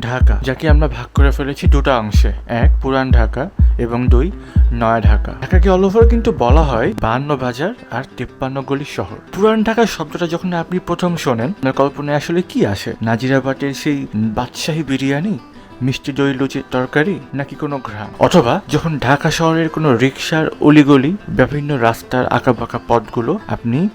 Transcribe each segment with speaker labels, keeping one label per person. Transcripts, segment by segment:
Speaker 1: ঢাকা, যাকে আমরা ভাগ করে ফেলেছি দুটো অংশে। এক, পুরান ঢাকা, এবং দুই, নয়া ঢাকা। ঢাকাকে অল ওভার কিন্তু বলা হয় বান্ন বাজার আর তিপ্পান্ন গলি শহর। পুরান ঢাকা শব্দটা যখন আপনি প্রথম শোনেন, আপনার কল্পনায় আসলে কি আসে? নাজিরাবাটের সেই বাদশাহী বিরিয়ানি? মিষ্টি দই লুচির তরকারি? নাকি কোনো গ্রাম অথবা যখন ঢাকা শহরের কোনো রিক্সার অলিগলি, বিভিন্ন রাস্তার আঁকাবাঁকা পথগুলো আপনি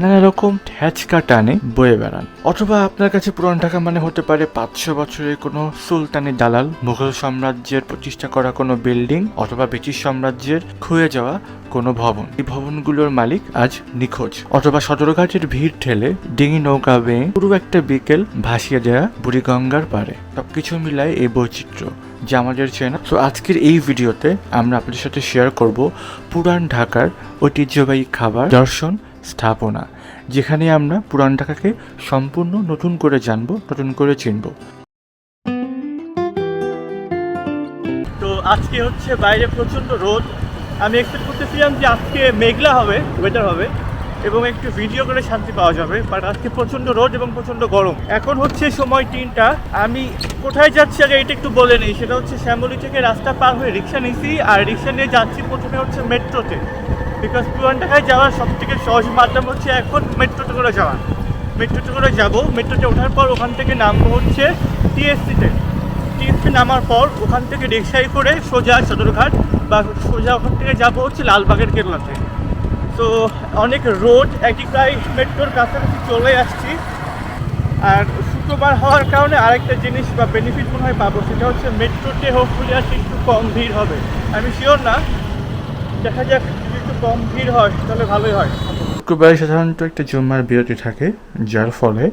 Speaker 1: নানা রকম হ্যাচকা টানে বয়ে বেড়ান। অথবা আপনার কাছে পুরান ঢাকা মানে হতে পারে পাঁচশো বছরের কোনো সুলতানি দালাল, মুঘল সাম্রাজ্যের প্রতিষ্ঠা করা কোনো বিল্ডিং অথবা ব্রিটিশ সাম্রাজ্যের ক্ষয়ে যাওয়া কোনো ভবন। এই ভবনগুলোর মালিক আজ নিখোঁজ। অথবা সদরঘাটের ভিড় ঠেলে ডিঙি নৌকা বেয়ে পুরো একটা বিকেল ভাসিয়ে দেয়া বুড়িগঙ্গার পারে সবকিছু মিলায় এই বৈচিত্র্য যা আমাদের চেনা। তো আজকের এই ভিডিওতে আমরা আপনাদের সাথে শেয়ার করব পুরান ঢাকার ঐতিহ্যবাহী খাবার, দর্শন স্থাপনা, যেখানে আমরা পুরান ঢাকাকে সম্পূর্ণ নতুন করে জানব, নতুন করে চিনব।
Speaker 2: তো আজকে হচ্ছে বাইরে প্রচণ্ড রোদ। আমি এক্সপেক্ট করতেছিলাম যে আজকে মেঘলা হবে ওয়েদার হবে। এবং একটু ভিডিও করে শান্তি পাওয়া যাবে। বাট আজকে প্রচণ্ড রোদ এবং প্রচণ্ড গরম। এখন হচ্ছে সময় তিনটা। আমি কোথায় যাচ্ছি আগে এটা একটু বলে নিই। সেটা হচ্ছে শ্যামলী থেকে রাস্তা পার হয়ে রিক্সা নিয়েছি আর রিক্সা নিয়ে যাচ্ছি প্রথমে হচ্ছে মেট্রোতে। বিকজ পুরান ঢাকায় যাওয়ার সব থেকে সহজ মাধ্যম হচ্ছে এখন মেট্রোতে করে যাওয়া। মেট্রোতে করে যাব। মেট্রোতে ওঠার পর ওখান থেকে নামবো হচ্ছে টিএসসিতে। টিএসসি নামার পর ওখান থেকে রিক্সায় করে সোজা সদরঘাট বা সোজা ওখান থেকে যাব হচ্ছে লালবাগের কেরলাতে তো অনেক রোড একই প্রায় মেট্রোর কাছাকাছি চলে আসছি। আর শুক্রবার হওয়ার কারণে আরেকটা জিনিস বা বেনিফিট মনে হয় পাবো, সেটা হচ্ছে মেট্রোতে হোপফুলি আসলে একটু কম ভিড় হবে। আমি শিওর না। দেখা যাক যদি একটু কম ভিড় হয়, তাহলে ভালোই হয়।
Speaker 1: শুক্রবারে সাধারণত একটা জুম্মার বিরতি থাকে, যার ফলে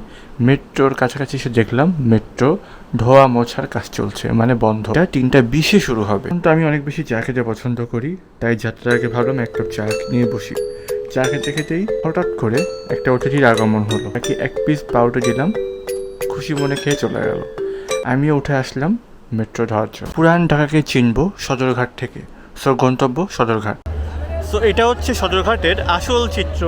Speaker 1: মেট্রোর কাছাকাছি এসে দেখলাম মেট্রো ধোয়া মোছার কাজ চলছে মানে বন্ধ। তিনটা বিশে শুরু হবে। কিন্তু আমি অনেক বেশি চা খেতে পছন্দ করি, তাই যাত্রার আগে ভাবলাম এক কাপ চা নিয়ে বসি। চা খেতে খেতেই হঠাৎ করে একটা অতিথির আগমন হলো। তাকে এক পিস পাউডার দিলাম, খুশি মনে খেয়ে চলে গেল। আমিও উঠে আসলাম মেট্রো ধরার জন্য। পুরান ঢাকাকে চিনবো সদরঘাট থেকে। সো গন্তব্য সদরঘাট।
Speaker 2: সো এটা হচ্ছে সদরঘাটের আসল চিত্র।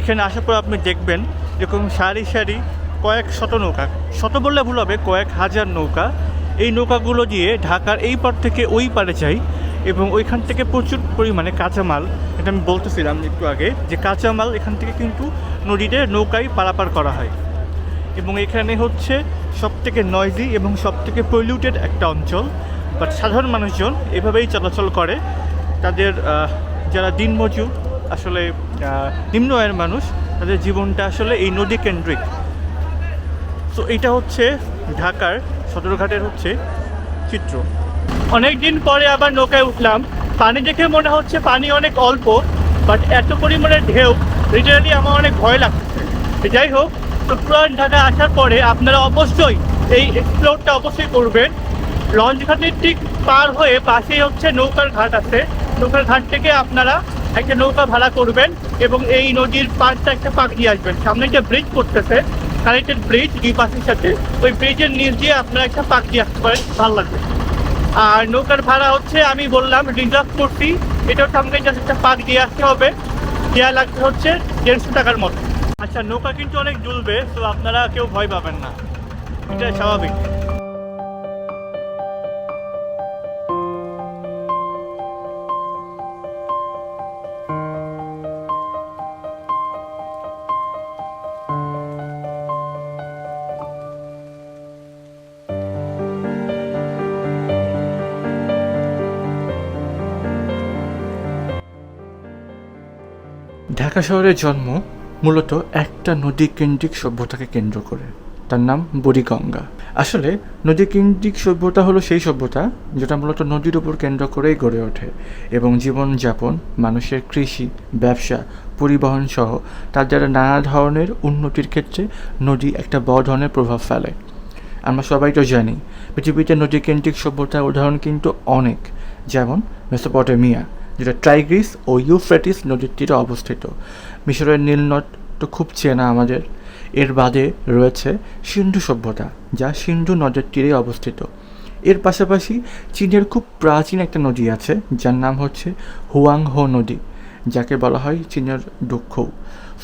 Speaker 2: এখানে আসার পর আপনি দেখবেন এরকম সারি সারি কয়েক শত নৌকা। শত বললে ভুল হবে, কয়েক হাজার নৌকা। এই নৌকাগুলো দিয়ে ঢাকার এই পার থেকে ওই পারে যাই এবং ওইখান থেকে প্রচুর পরিমাণে কাঁচামাল, এটা আমি বলতেছিলাম একটু আগে, যে কাঁচামাল এখান থেকে কিন্তু নদীতে নৌকায় পারাপার করা হয়। এবং এখানে হচ্ছে সব থেকে নয়জি এবং সব থেকে পলিউটেড একটা অঞ্চল। বাট সাধারণ মানুষজন এভাবেই চলাচল করে। তাদের যারা দিনমজুর আসলে নিম্ন আয়ের মানুষ, তাদের জীবনটা আসলে এই নদী কেন্দ্রিক। তো এটা হচ্ছে ঢাকার সদরঘাটের হচ্ছে চিত্র। অনেক দিন পরে আবার নৌকায় উঠলাম। পানি দেখে মনে হচ্ছে পানি অনেক অল্প বাট এত পরিমাণে ঢেউ রিটার্লি আমার অনেক ভয় লাগছে। যাই হোক তো পুরান ঢাকা আসার পরে আপনারা অবশ্যই এই এক্সপ্লোরটা অবশ্যই করবেন। লঞ্চ ঘাটের ঠিক পার হয়ে পাশেই হচ্ছে নৌকার ঘাট আছে। নৌকার ঘাট থেকে আপনারা একটা নৌকা ভাড়া করবেন এবং এই নদীর পাড়টা একটা পাক দিয়ে আসবেন। সামনে একটা ব্রিজ করতেছে কানেক্টেড ব্রিজ দুই পাশের সাথে, ওই ব্রিজের নিচ দিয়ে আপনারা একটা দিয়ে আসতে পারেন, ভালো লাগবে। আর নৌকার ভাড়া হচ্ছে, আমি বললাম, রিজার্ভ করছি, এটার সামনে জাস্ট একটা পাক দিয়ে আসতে হবে। দেওয়া লাগবে হচ্ছে দেড়শো টাকার মতো। আচ্ছা নৌকা কিন্তু অনেক দুলবে তো আপনারা কেউ ভয় পাবেন না। এটা স্বাভাবিক।
Speaker 1: ঢাকা শহরের জন্ম মূলত একটা নদী কেন্দ্রিক সভ্যতাকে কেন্দ্র করে। তার নাম বুড়িগঙ্গা। আসলে নদী কেন্দ্রিক সভ্যতা হলো সেই সভ্যতা যেটা মূলত নদীর উপর কেন্দ্র করেই গড়ে ওঠে এবং জীবনযাপন, মানুষের কৃষি, ব্যবসা, পরিবহন সহ তার দ্বারা নানা ধরনের উন্নতির ক্ষেত্রে নদী একটা বড় ধরনের প্রভাব ফেলে। আমরা সবাই তো জানি, পৃথিবীতে নদী কেন্দ্রিক সভ্যতার উদাহরণ কিন্তু অনেক, যেমন মেসোপটেমিয়া। যেটা ট্রাইগ্রিস ও ইউফ্রেটিস নদীর তীরে অবস্থিত। মিশরের নীলনদ তো খুব চেনা আমাদের। এর বাদে রয়েছে সিন্ধু সভ্যতা, যা সিন্ধু নদের তীরে অবস্থিত। এর পাশাপাশি চীনের খুব প্রাচীন একটা নদী আছে, যার নাম হচ্ছে হুয়াংহো নদী, যাকে বলা হয় চীনের দুঃখ।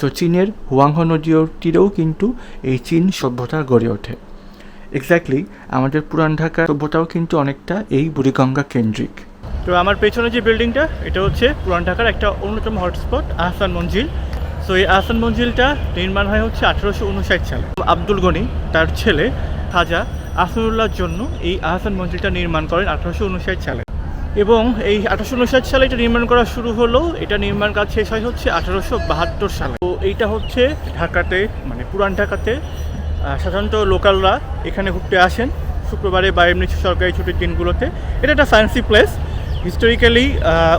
Speaker 1: সো চীনের হুয়াংহো নদীর তীরেও কিন্তু এই চীন সভ্যতা গড়ে ওঠে। এক্স্যাক্টলি আমাদের পুরান ঢাকা সভ্যতাও কিন্তু অনেকটা এই বুড়িগঙ্গা কেন্দ্রিক।
Speaker 2: তো আমার পেছনে যে বিল্ডিংটা এটা হচ্ছে পুরান ঢাকার একটা অন্যতম হটস্পট আহসান মঞ্জিল। সো এই আহসান মঞ্জিলটা নির্মাণ হয় হচ্ছে আঠেরোশো উনষাট সালে। আব্দুল গনি, তার ছেলে খাজা আসনুল্লাহর জন্য এই আহসান মঞ্জিলটা নির্মাণ করেন আঠেরোশো উনষাট সালে। এবং এই আঠারোশো উনষাট সালে এটা নির্মাণ করা শুরু হলো, এটা নির্মাণ কাজ শেষ হয় হচ্ছে আঠারোশো বাহাত্তর সালে। তো এইটা হচ্ছে ঢাকাতে মানে পুরান ঢাকাতে সাধারণত লোকালরা এখানে ঘুরতে আসেন। শুক্রবারে বা এমনি সরকারি ছুটির দিনগুলোতে। এটা একটা ফ্যান্সি প্লেস হিস্টোরিক্যালি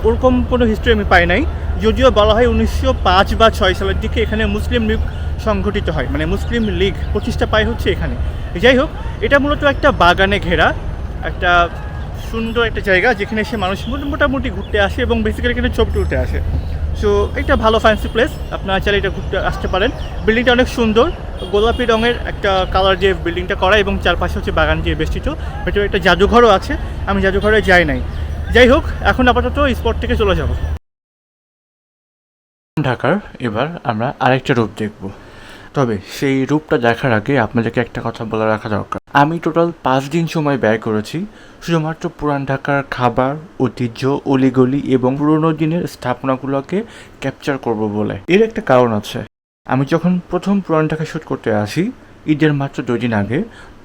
Speaker 2: ওরকম কোনো হিস্ট্রি আমি পাই নাই। যদিও বলা হয় উনিশশো পাঁচ বা ছয় সালের দিকে এখানে মুসলিম লীগ সংঘটিত হয়। মানে মুসলিম লীগ প্রতিষ্ঠা পায় হচ্ছে এখানে। যাই হোক, এটা মূলত একটা বাগানে ঘেরা, একটা সুন্দর একটা জায়গা যেখানে এসে মানুষ মোটামুটি ঘুরতে আসে এবং বেসিক্যালি এখানে ছবি তুলতে আসে। সো এটা ভালো ফ্যান্সি প্লেস আপনারা চাইলে এটা ঘুরতে আসতে পারেন। বিল্ডিংটা অনেক সুন্দর। গোলাপি রঙের একটা কালার যে বিল্ডিংটা করা এবং চারপাশে হচ্ছে বাগান দিয়ে বেষ্টিত। ভেতরে একটা জাদুঘরও আছে। আমি জাদুঘরে যাই নাই। যাই হোক, এখন আপাতত স্পট থেকে চলে যাব।
Speaker 1: ঢাকার, এবার আমরা আরেকটা রূপ দেখব। তবে সেই রূপটা দেখার আগে আপনাদেরকে একটা কথা বলে রাখা দরকার। আমি টোটাল পাঁচ দিন সময় ব্যয় করেছি শুধুমাত্র পুরান ঢাকার খাবার, ঐতিহ্য, অলিগলি এবং পুরোনো দিনের স্থাপনাগুলোকে ক্যাপচার করব বলে। এর একটা কারণ আছে। আমি যখন প্রথম পুরান ঢাকা শ্যুট করতে আসি, ঈদের মাত্র দুই দিন আগে,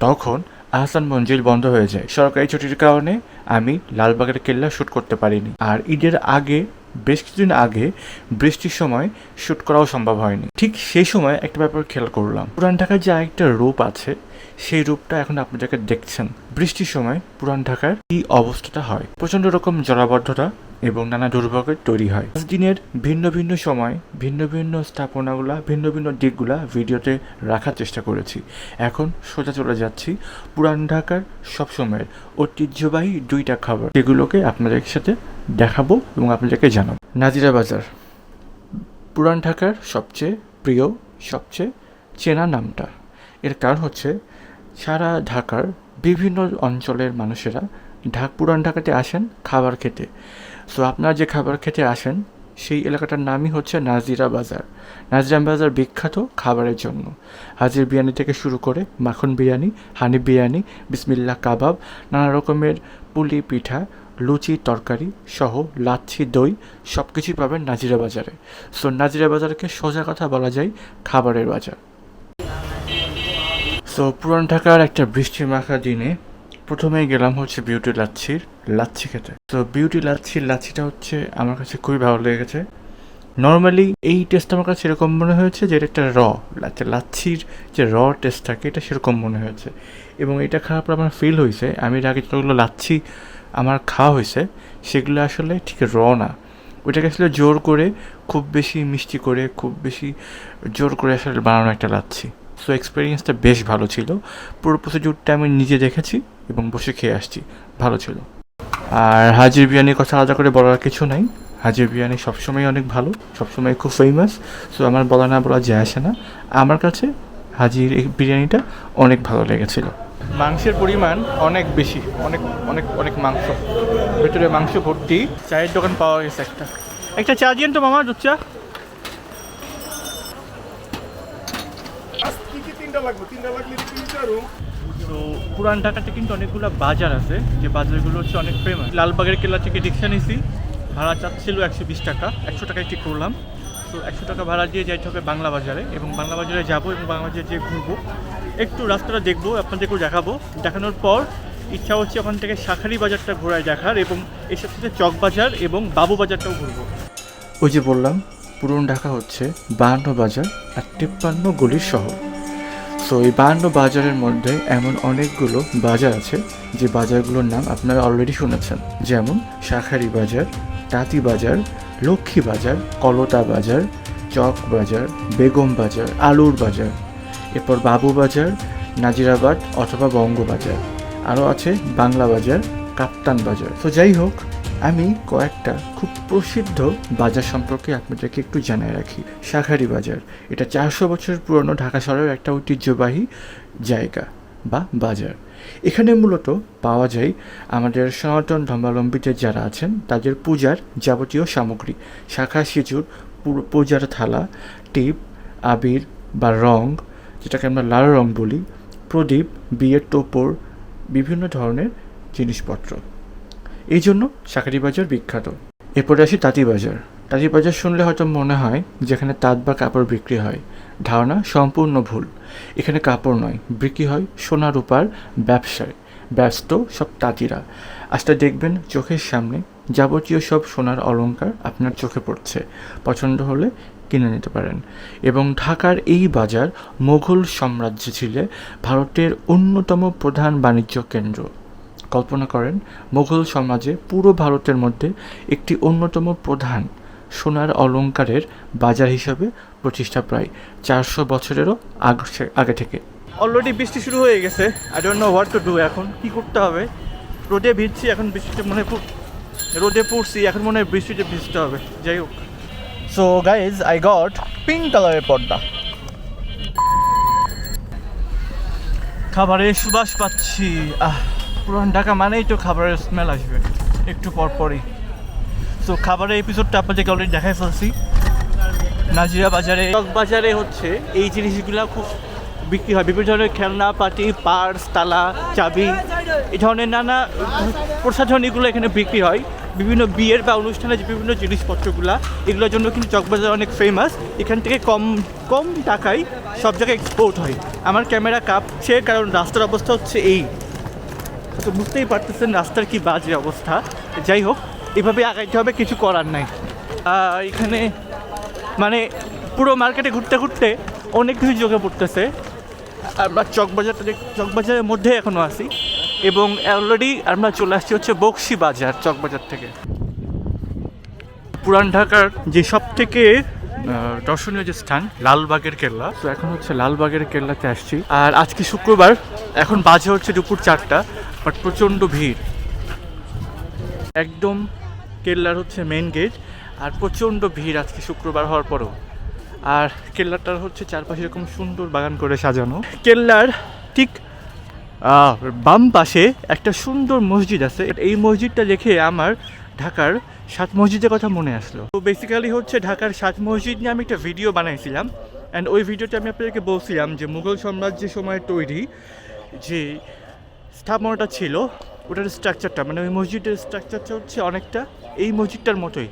Speaker 1: তখন আহসান মঞ্জিল বন্ধ হয়ে যায়। সরকারি ছুটির কারণে আমি লালবাগের কেল্লা শ্যুট করতে পারিনি। আর ঈদের আগে, বেশ কিছুদিন আগে বৃষ্টির সময় শ্যুট করাও সম্ভব হয়নি। ঠিক সেই সময় একটা ব্যাপার খেয়াল করলাম। পুরান ঢাকার যে আরেকটা রূপ আছে, সেই রূপটা এখন আপনাদেরকে দেখছেন। বৃষ্টির সময় পুরান ঢাকার কি অবস্থাটা হয়? প্রচণ্ড রকম জলাবদ্ধতা এবং নানা দুর্ভোগের তৈরি হয়। দিনের ভিন্ন ভিন্ন সময়, ভিন্ন ভিন্ন স্থাপনাগুলা, ভিন্ন ভিন্ন দিকগুলা ভিডিওতে রাখার চেষ্টা করেছি। এখন সোজা চলে যাচ্ছি পুরান ঢাকার সবসময়ের ঐতিহ্যবাহী দুইটা খাবার। যেগুলোকে আপনাদের সাথে দেখাবো এবং আপনাদেরকে জানাব। নাজিরা বাজার, পুরান ঢাকার সবচেয়ে প্রিয়, সবচেয়ে চেনা নামটা। এর কারণ হচ্ছে সারা ঢাকার বিভিন্ন অঞ্চলের মানুষেরা ঢাক, পুরান ঢাকাতে আসেন খাবার খেতে। সো আপনারা যে খাবার খেতে আসেন, সেই এলাকাটার নামই হচ্ছে নাজিরা বাজার। নাজিরা বাজার বিখ্যাত খাবারের জন্য। হাজির বিরিয়ানি থেকে শুরু করে মাখন বিরিয়ানি, হানি বিরিয়ানি বিসমিল্লা কাবাব, নানা রকমের পুলি পিঠা, লুচি তরকারি সহ লাচ্ছি দই সব কিছুই পাবেন নাজিরা বাজারে। সো নাজিরা বাজারকে সোজা কথা বলা যায় খাবারের বাজার। সো পুরান ঢাকার একটা বৃষ্টি মাখা দিনে প্রথমেই গেলাম হচ্ছে বিউটি লাচ্ছির লাচ্ছি খেতে। তো বিউটি লাচ্ছির লাচ্ছিটা হচ্ছে আমার কাছে খুবই ভালো লেগেছে। নর্মালি এই টেস্ট আমার কাছে সেরকম মনে হয়েছে যে এটা একটা র লাচ্ছি, লাচ্ছির যে র টেস্ট থাকে এটা সেরকম মনে হয়েছে। এবং এটা খাওয়ার পর আমার ফিল হয়েছে আমি এর আগে যতগুলো লাচ্ছি আমার খাওয়া হয়েছে সেগুলো আসলে ঠিক র না। ওইটাকে আসলে জোর করে, খুব বেশি মিষ্টি করে, খুব বেশি জোর করে আসলে বানানো একটা লাচ্ছি। সো এক্সপিরিয়েন্সটা বেশ ভালো ছিল। পুরো প্রসিডিউরটা আমি নিজে দেখেছি। এবং বসে খেয়ে আসছি। ভালো ছিল। আর হাজির বিরিয়ানির কথা আলাদা করে বলার কিছু নাই। হাজির বিরিয়ানি সবসময় অনেক ভালো, সবসময় খুব ফেমাস সো আমার বলা না বলা যায় আসে না। আমার কাছে হাজির এই বিরিয়ানিটা অনেক ভালো লেগেছিল।
Speaker 2: মাংসের পরিমাণ অনেক বেশি, অনেক অনেক অনেক মাংস। ভেতরে মাংস ভর্তি। চায়ের দোকান পাওয়া গেছে একটা। একটা চা দিয়েন তো মামা, দুধ চা।
Speaker 3: তিনটা লাগবে? তিনটা লাগলে
Speaker 2: তো পুরান ঢাকাতে কিন্তু অনেকগুলো বাজার আছে। যে বাজারগুলো হচ্ছে অনেক ফেমাস লালবাগের কেল্লা থেকে রিক্সা নিছি। ভাড়া চাচ্ছিল একশো বিশ টাকা। একশো টাকায় ঠিক করলাম। তো একশো টাকা ভাড়া দিয়ে যাইতে হবে বাংলা বাজারে। এবং বাংলা বাজারে যাব এবং বাংলা বাজারে যেয়ে ঘুরবো। একটু রাস্তাটা দেখব, আপনাদেরকেও দেখাবো। দেখানোর পর ইচ্ছা হচ্ছে ওখান থেকে শাখারি বাজারটা ঘোরায় দেখার এবং এর সাথে সাথে চক বাজার এবং বাবু বাজারটাও ঘুরবো।
Speaker 1: ওই যে বললাম, পুরন ঢাকা হচ্ছে বাহান্ন বাজার আর তিপ্পান্ন গলির শহর। সো এই বাহান্ন বাজারের মধ্যে এমন অনেকগুলো বাজার আছে যে বাজারগুলোর নাম আপনারা অলরেডি শুনেছেন। যেমন শাখারি বাজার, তাঁতি বাজার, লক্ষ্মী বাজার, কলতা বাজার, চক বাজার, বেগম বাজার, আলুর বাজার। এরপর বাবু বাজার, নাজিরাবাদ অথবা বঙ্গবাজার আরও আছে বাংলা বাজার, কাপ্তান বাজার। তো যাই হোক আমি কয়েকটা খুব প্রসিদ্ধ বাজার সম্পর্কে আপনাদেরকে একটু জানিয়ে রাখি। শাখারি বাজার, এটা চারশো বছর পুরনো ঢাকা শহরের একটা ঐতিহ্যবাহী জায়গা বা বাজার। এখানে মূলত পাওয়া যায় আমাদের সনাতন ধর্মাবলম্বীদের যারা আছেন, তাদের পূজার যাবতীয় সামগ্রী। শাখা সিঁচুর পূজার থালা, টিপ, আবির বা রং, যেটাকে আমরা লাল রং বলি, প্রদীপ, বিয়ের টোপর, বিভিন্ন ধরনের জিনিসপত্র। এই জন্য শাকারি বাজার বিখ্যাত। এরপরে আসি তাঁতি বাজার। তাঁতি বাজার শুনলে হয়তো মনে হয় যেখানে তাঁত বা কাপড় বিক্রি হয়। ধারণা সম্পূর্ণ ভুল। এখানে কাপড় নয়, বিক্রি হয় সোনা রূপার ব্যবসায়। ব্যস্ত সব তাঁতিরা। আজটা দেখবেন চোখের সামনে যাবতীয় সব সোনার অলংকার আপনার চোখে পড়ছে। পছন্দ হলে কিনে নিতে পারেন। এবং ঢাকার এই বাজার মোঘল সাম্রাজ্য ছিল ভারতের অন্যতম প্রধান বাণিজ্য কেন্দ্র। কল্পনা করেন মুঘল সমাজে পুরো ভারতের মধ্যে একটি অন্যতম প্রধান সোনার অলংকারের বাজার হিসাবে প্রতিষ্ঠা প্রায় চারশো বছরেরও আগে আগে থেকে।
Speaker 2: অলরেডি বৃষ্টি শুরু হয়ে গেছে। I don't know what to do এখন। কি করতে হবে? রোদে ভিজছি এখন বৃষ্টিতে মনে হয় রোদে পড়ছি এখন মনে হয় বৃষ্টিতে ভিজতে হবে। যাই হোক। So guys I got pink কালারের পর্দা। খাবারের সুবাস পাচ্ছি। আহ। পুরান ঢাকা মানেই তো খাবারের স্মেল আসবে, একটু পর পরই। সো খাবারের এপিসোডটা আপনাদেরকে অলরেডি দেখাই ফেলছি। নাজিরা বাজারে বাজারে হচ্ছে এই জিনিসগুলো খুব বিক্রি হয়। বিভিন্ন ধরনের খেলনা, পাটি, পার্স, তালা, চাবি, এই ধরনের নানা প্রসাধনীগুলো এখানে বিক্রি হয়। বিভিন্ন বিয়ের বা অনুষ্ঠানে যে বিভিন্ন জিনিসপত্রগুলো, এগুলোর জন্য কিন্তু চকবাজার অনেক ফেমাস এখান থেকে কম কম টাকায় সব জায়গায় এক্সপোর্ট হয়। আমার ক্যামেরা কাঁপছে, কারণ রাস্তার অবস্থা হচ্ছে এই। তো বুঝতেই পারতেছেন রাস্তার কি বাজে অবস্থা। যাই হোক, এভাবে আগাইতে হবে, কিছু করার নাই। এখানে মানে পুরো মার্কেটে ঘুরতে ঘুরতে অনেক কিছু চোখে পড়তেছে। আমরা চকবাজারটা দেখ চকবাজারের মধ্যে এখনও আছি। এবং অলরেডি আমরা চলে আসছি হচ্ছে বক্সি বাজার, চকবাজার থেকে। পুরান ঢাকার যে সব থেকে দর্শনীয় যে স্থান, লালবাগের কেল্লা। তো এখন হচ্ছে লালবাগের কেল্লাতে আসছি। আর আজকে শুক্রবার, এখন বাজে হচ্ছে দুপুর চারটা। বাট প্রচণ্ড ভিড়। একদম কেল্লার হচ্ছে মেন গেট আর প্রচণ্ড ভিড় আজকে শুক্রবার হওয়ার পরও। আর কেল্লাটার হচ্ছে চারপাশে এরকম সুন্দর বাগান করে সাজানো। কেল্লার ঠিক বাম পাশে একটা সুন্দর মসজিদ আছে। এই মসজিদটা দেখে আমার ঢাকার সাত মসজিদের কথা মনে আসলো। তো বেসিক্যালি হচ্ছে ঢাকার সাত মসজিদ নিয়ে আমি একটা ভিডিও বানাইছিলাম। অ্যান্ড ওই ভিডিওতে আমি আপনাদেরকে বলছিলাম যে মুঘল সাম্রাজ্যের সময় তৈরি যে স্থাপনাটা ছিল, ওটার স্ট্রাকচারটা মানে ওই মসজিদের স্ট্রাকচারটা হচ্ছে অনেকটা এই মসজিদটার মতোই।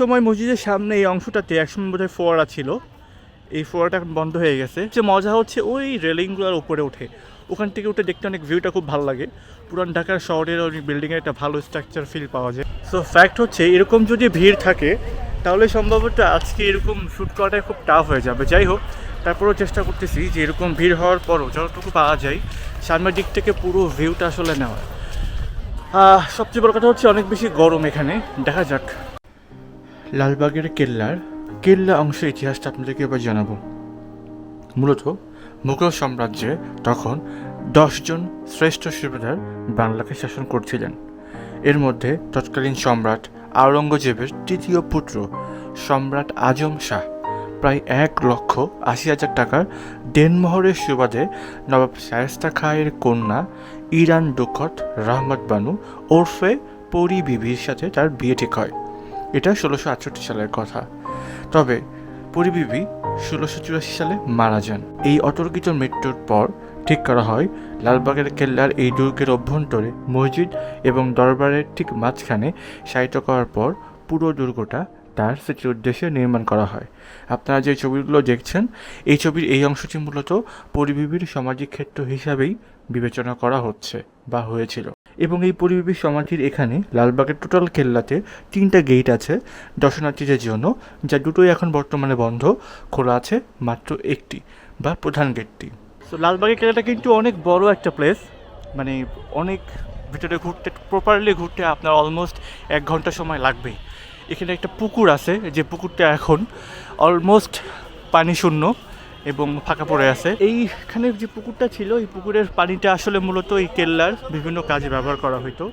Speaker 2: সময় মসজিদের সামনে এই অংশটাতে একসময় বোধহয় ফোয়ারা ছিল। এই ফোয়ারাটা এখন বন্ধ হয়ে গেছে। যে মজা হচ্ছে ওই রেলিংগুলোর উপরে ওঠে। ওখান থেকে উঠে দেখতে অনেক ভিউটা খুব ভালো লাগে। পুরান ঢাকার শহরের অনেক বিল্ডিংয়ের একটা ভালো স্ট্রাকচার ফিল পাওয়া যায়। সো ফ্যাক্ট হচ্ছে এরকম যদি ভিড় থাকে, তাহলে সম্ভবত আজকে এরকম শ্যুট করাটা খুব টাফ হয়ে যাবে। যাই হোক তারপরেও চেষ্টা করতেছি যে এরকম ভিড় হওয়ার পরও যতটুকু পাওয়া যায়, সামনের দিক থেকে পুরো ভিউটা আসলে নেওয়া সবচেয়ে বড় কথা হচ্ছে অনেক বেশি গরম এখানে। দেখা যাক। লালবাগের কেল্লার, কেল্লা অংশের ইতিহাসটা আপনাদেরকে এবার জানাব। মূলত মুঘল সাম্রাজ্যে তখন দশজন শ্রেষ্ঠ সুবেদার বাংলাকে শাসন করছিলেন। এর মধ্যে তৎকালীন সম্রাট আওরঙ্গজেবের তৃতীয় পুত্র সম্রাট আজম শাহ। প্রায় এক লক্ষ আশি হাজার টাকার দেনমোহরের সুবাদে নবাব শায়েস্তা খাঁয়ের কন্যা ইরান দুখত রহমত বানু ওরফে পরি বিবির সাথে তার বিয়ে ঠিক হয়। এটা ষোলোশো আটষট্টি সালের কথা। তবে পরিবিবি ষোলোশো চুরাশি সালে মারা যান। এই অতর্কিত মৃত্যুর পর ঠিক করা হয়, লালবাগের কেল্লার এই দুর্গের অভ্যন্তরে মসজিদ এবং দরবারের ঠিক মাঝখানে সাহিত্য করার পর পুরো দুর্গটা তার স্মৃতির উদ্দেশ্যে নির্মাণ করা হয়। আপনারা যে ছবিগুলো দেখছেন, এই ছবির এই অংশটি মূলত পরিবিবির সামাজিক ক্ষেত্র হিসাবেই বিবেচনা করা হচ্ছে বা হয়েছিল। এবং এই পরিবিবি সমাধির এখানে লালবাগের টোটাল কেল্লাতে তিনটা গেট আছে, দর্শনার্থীদের জন্য, যা দুটোই এখন বর্তমানে বন্ধ, খোলা আছে মাত্র একটি বা প্রধান গেটটি। তো লালবাগের কেল্লাটা কিন্তু অনেক বড় একটা প্লেস মানে অনেক ভিতরে ঘুরতে প্রপারলি ঘুরতে আপনার অলমোস্ট এক ঘণ্টা সময় লাগবেই। এখানে একটা পুকুর আছে যে পুকুরটা এখন অলমোস্ট পানি শূন্য এবং ফাঁকা পড়ে আছে। এইখানে যে পুকুরটা ছিল, এই পুকুরের পানিটা আসলে মূলত এই কেল্লার বিভিন্ন কাজে ব্যবহার করা হতো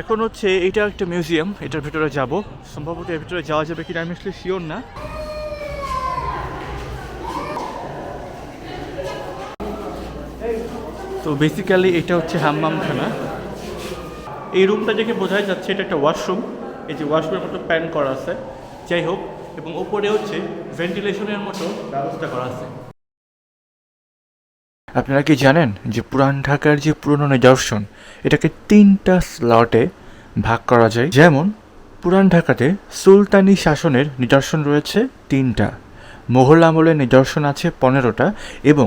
Speaker 2: এখন হচ্ছে এটা একটা মিউজিয়াম, এটার ভিতরে যাব। সম্ভবত এর ভিতরে যাওয়া যাবে কিনা আমি আসলে শিওর না। তো বেসিক্যালি এটা হচ্ছে হাম্মামখানা। এই রুমটা দেখে বোঝাই যাচ্ছে এটা একটা ওয়াশরুম এই যে ওয়াশরুমের মতো প্যান করা আছে, যাই হোক, এবং ওপরে হচ্ছে ভেন্টিলেশনের মতো ব্যবস্থা করা আছে।
Speaker 1: আপনারা কি জানেন যে পুরান ঢাকার যে পুরনো নিদর্শন, এটাকে তিনটা স্লটে ভাগ করা যায়? যেমন, পুরান ঢাকাতে সুলতানি শাসনের নিদর্শন রয়েছে তিনটা। মোঘল আমলের নিদর্শন আছে পনেরোটা এবং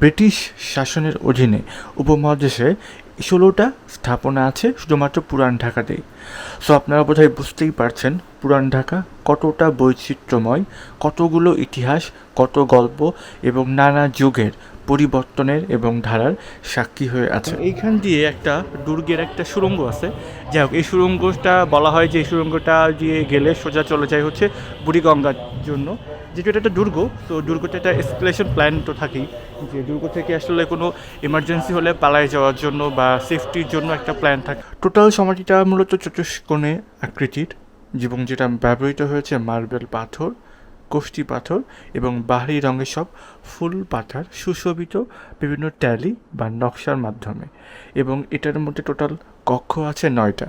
Speaker 1: ব্রিটিশ শাসনের অধীনে উপমহাদেশে ষোলোটা স্থাপনা আছে, শুধুমাত্র পুরান ঢাকাতেই সো আপনারা বোধহয় বুঝতেই পারছেন পুরান ঢাকা কতটা বৈচিত্র্যময়, কতগুলো ইতিহাস, কত গল্প এবং নানা যুগের পরিবর্তনের এবং ধারার সাক্ষী হয়ে আছে।
Speaker 2: এইখান দিয়ে একটা দুর্গের একটা সুড়ঙ্গ আছে। যাই হোক এই সুড়ঙ্গটা বলা হয় যে এই সুড়ঙ্গটা দিয়ে গেলে সোজা চলে যায় হচ্ছে বুড়িগঙ্গার জন্য। যেহেতু এটা একটা দুর্গ তো দুর্গটা একটা এসকেলেশন প্ল্যান তো থাকেই যে দুর্গ থেকে আসলে কোনো এমার্জেন্সি হলে পালায় যাওয়ার জন্য বা সেফটির জন্য একটা প্ল্যান থাকে।
Speaker 1: টোটাল সমাধিটা মূলত চতুষ্কোণে আকৃতির এবং যেটা ব্যবহৃত হয়েছে মার্বেল পাথর। কোষ্টি পাথর এবং বাহারি রঙের সব ফুল পাথার সুশোভিত বিভিন্ন ট্যালি বা নকশার মাধ্যমে। এবং এটার মধ্যে টোটাল কক্ষ আছে নয়টা,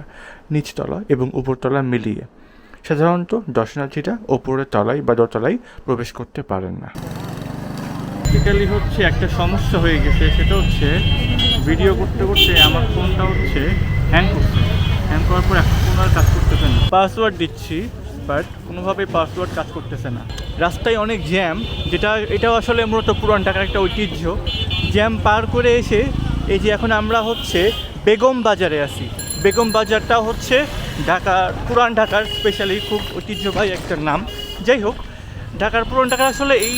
Speaker 1: নিচতলা এবং উপরতলা মিলিয়ে। সাধারণত দর্শনার্থীরা ওপরের তলায় বা দোতলায় প্রবেশ করতে পারেন না।
Speaker 2: বেসিক্যালি হচ্ছে একটা সমস্যা হয়ে গেছে, সেটা হচ্ছে ভিডিও করতে করতে আমার ফোনটা হচ্ছে হ্যাং করছে। হ্যাং করার পর এখন আর কাজ করতেছে না। পাসওয়ার্ড দিচ্ছি। বাট কোনোভাবেই পাসওয়ার্ড কাজ করতেছে না। রাস্তায় অনেক জ্যাম যেটা, এটাও আসলে মূলত পুরান ঢাকার একটা ঐতিহ্য। জ্যাম পার করে এসে, এই যে এখন আমরা হচ্ছে বেগম বাজারে আছি। বেগম বাজারটা হচ্ছে ঢাকার, পুরান ঢাকার স্পেশালি খুব ঐতিহ্যবাহী একটা নাম। যাই হোক, ঢাকার পুরান ঢাকা আসলে এই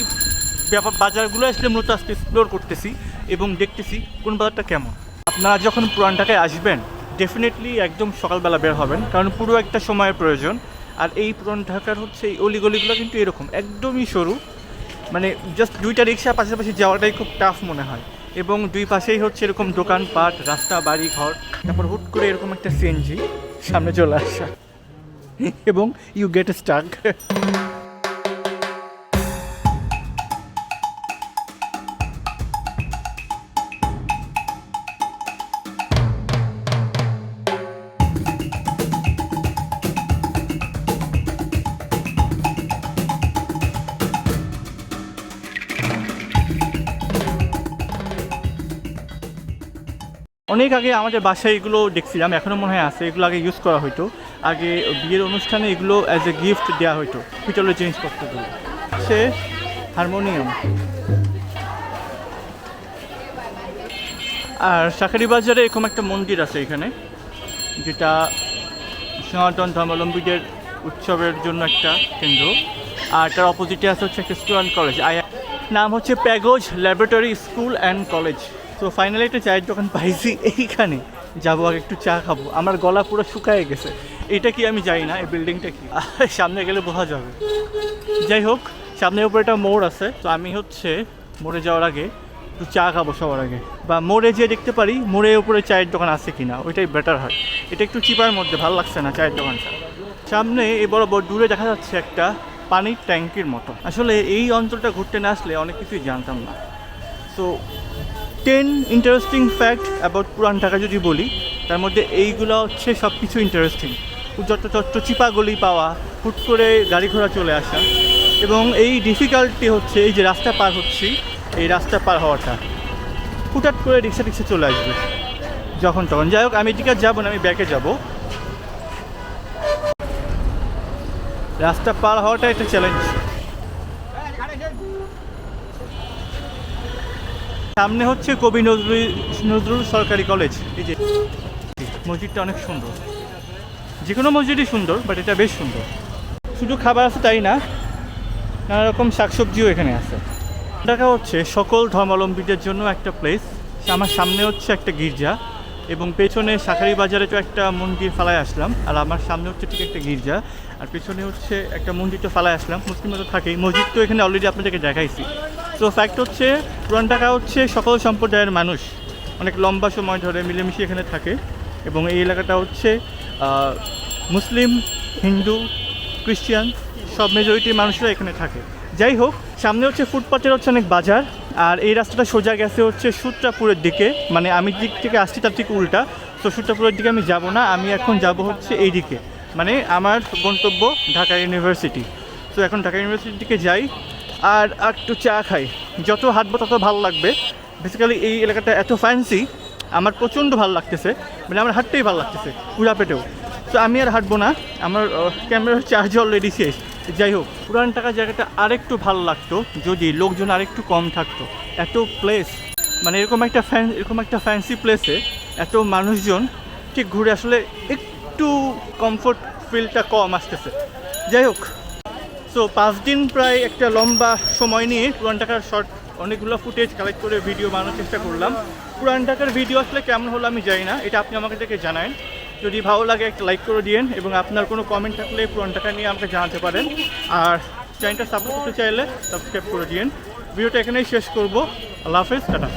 Speaker 2: ব্যাপার বাজারগুলো আসলে মূলত আজকে এক্সপ্লোর করতেছি এবং দেখতেছি কোন বাজারটা কেমন। আপনারা যখন পুরান ঢাকায় আসবেন ডেফিনেটলি একদম সকালবেলা বের হবেন, কারণ পুরো একটা সময়ের প্রয়োজন। আর এই পুরান ঢাকার হচ্ছে এই অলিগলিগুলো কিন্তু এরকম, একদমই সরু। মানে জাস্ট দুইটা রিক্সা পাশাপাশি যাওয়াটাই খুব টাফ মনে হয়। এবং দুই পাশেই হচ্ছে এরকম দোকানপাট, রাস্তা বাড়ি ঘর তারপর হুট করে এরকম একটা সিএনজি সামনে চলে আসা। এবং ইউ গেট স্টাক অনেক আগে আমাদের বাসায় এগুলো দেখছিলাম এখনও মনে হয় আছে, এগুলো আগে ইউজ করা হতো আগে বিয়ের অনুষ্ঠানে এগুলো অ্যাজ এ গিফট দেওয়া হতো পিতলের জিনিসপত্রগুলো। সে হারমোনিয়াম আর শাখারি বাজারে এরকম একটা মন্দির আছে এখানে, যেটা সনাতন ধর্মাবলম্বীদের উৎসবের জন্য একটা কেন্দ্র। আর তার অপোজিটে আছে হচ্ছে একটা স্টুডেন্ট কলেজ আই নাম হচ্ছে Pogose laboratory school and college তো ফাইনালি একটা চায়ের দোকান পাইছি, এইখানে। যাব, আগে একটু চা খাব। আমার গলা পুরো শুকায় গেছে। এটা কি আমি জানি না, এই বিল্ডিংটা কি? সামনে গেলে বোঝা যাবে। যাই হোক, সামনের উপরে একটা মোড় আছে। তো আমি হচ্ছে মোড়ে যাওয়ার আগে একটু চা খাব সবার আগে। বা মোড়ে যেয়ে দেখতে পারি মোড়ের উপরে চায়ের দোকান আছে কিনা। ওইটাই বেটার হয়। এটা একটু চিপার মধ্যে, ভালো লাগছে না চায়ের দোকানটা। সামনে এই বড় বড় দূরে দেখা যাচ্ছে একটা পানির ট্যাঙ্কির মতো। আসলে এই অঞ্চলটা ঘুরতে না আসলে অনেক কিছুই জানতাম না। So ten interesting fact about Puran Dhaka যদি বলি, তার মধ্যে এইগুলো হচ্ছে সব কিছু ইন্টারেস্টিং যত চিপা গলি পাওয়া, হুট করে গাড়ি ঘোড়া চলে আসা এবং এই ডিফিকাল্টি হচ্ছে, এই যে রাস্তা পার হচ্ছি, এই রাস্তা পার হওয়াটা। হুটাট করে রিক্সা টিক্সা চলে আসবে। যখন তখন। যাই হোক, আমি এদিকে যাব না, আমি ব্যাকে যাব। রাস্তা পার হওয়াটা একটা চ্যালেঞ্জ সামনে হচ্ছে কবি নজরুল নজরুল সরকারি কলেজ। এই যে মসজিদটা অনেক সুন্দর। যে কোনো মসজিদই সুন্দর বাট এটা বেশ সুন্দর। শুধু খাবার আছে তাই না, নানা রকম শাকসবজিও এখানে আছে। দেখা হচ্ছে সকল ধর্মাবলম্বীদের জন্য একটা প্লেস আমার সামনে হচ্ছে একটা গির্জা। এবং পেছনে শাখারি বাজারে তো একটা মন্দির ফালায় আসলাম, আর আমার সামনে হচ্ছে ঠিক একটা গির্জা, আর পেছনে হচ্ছে একটা মন্দির তো ফালায় আসলাম, মুসলিমরা তো থাকেই। মসজিদ তো এখানে অলরেডি আপনাদেরকে দেখাইছি। তো ফ্যাক্ট হচ্ছে, পুরান ঢাকা হচ্ছে সকল সম্প্রদায়ের মানুষ, অনেক লম্বা সময় ধরে মিলেমিশে এখানে থাকে, এবং এই এলাকাটা হচ্ছে মুসলিম, হিন্দু ক্রিশ্চিয়ান সব মেজরিটির মানুষরা এখানে থাকে। যাই হোক, সামনে হচ্ছে ফুটপাতের হচ্ছে অনেক বাজার আর এই রাস্তাটা সোজা গেছে হচ্ছে সূত্রাপুরের দিকে। মানে আমি দিক থেকে আসছি তার ঠিক উল্টা। তো সূত্রাপুরের দিকে আমি যাব না, আমি এখন যাব হচ্ছে এই দিকে। মানে আমার গন্তব্য ঢাকা ইউনিভার্সিটি। তো এখন ঢাকা ইউনিভার্সিটির দিকে যাই আর একটু চা খাই। যত হাঁটবো তত ভালো লাগবে। বেসিক্যালি এই এলাকাটা এত ফ্যান্সি আমার প্রচণ্ড ভালো লাগতেছে। মানে আমার হাঁটতেই ভালো লাগতেছে পুরা পেটেও তো আমি আর হাঁটবো না, আমার ক্যামেরার চার্জ অলরেডি শেষ। যাই হোক, পুরান টাকা জায়গাটা আরেকটু ভালো লাগতো, যদি লোকজন আরেকটু কম থাকতো। এত প্লেস মানে এরকম একটা ফ্যান এরকম একটা ফ্যান্সি প্লেসে এত মানুষজন, ঠিক ঘুরে আসলে একটু কমফোর্ট ফিলটা কম আসতেছে। যাই হোক সো পাঁচ দিন প্রায় একটা লম্বা সময় নিয়ে পুরান ঢাকার শর্ট অনেকগুলো ফুটেজ কালেক্ট করে ভিডিও বানানোর চেষ্টা করলাম। পুরান ঢাকার ভিডিও আসলে কেমন হলো আমি জানি না, এটা আপনি আমাকে থেকে জানান যদি ভালো লাগে একটা লাইক করে দিন এবং আপনার কোনো কমেন্ট থাকলে পুরান টাকা নিয়ে আমাকে জানাতে পারেন। আর চ্যানেলটা সাপোর্ট করতে চাইলে সাবস্ক্রাইব করে দিন ভিডিওটা এখানেই শেষ করব। আল্লাহ হাফেজ, টাটা।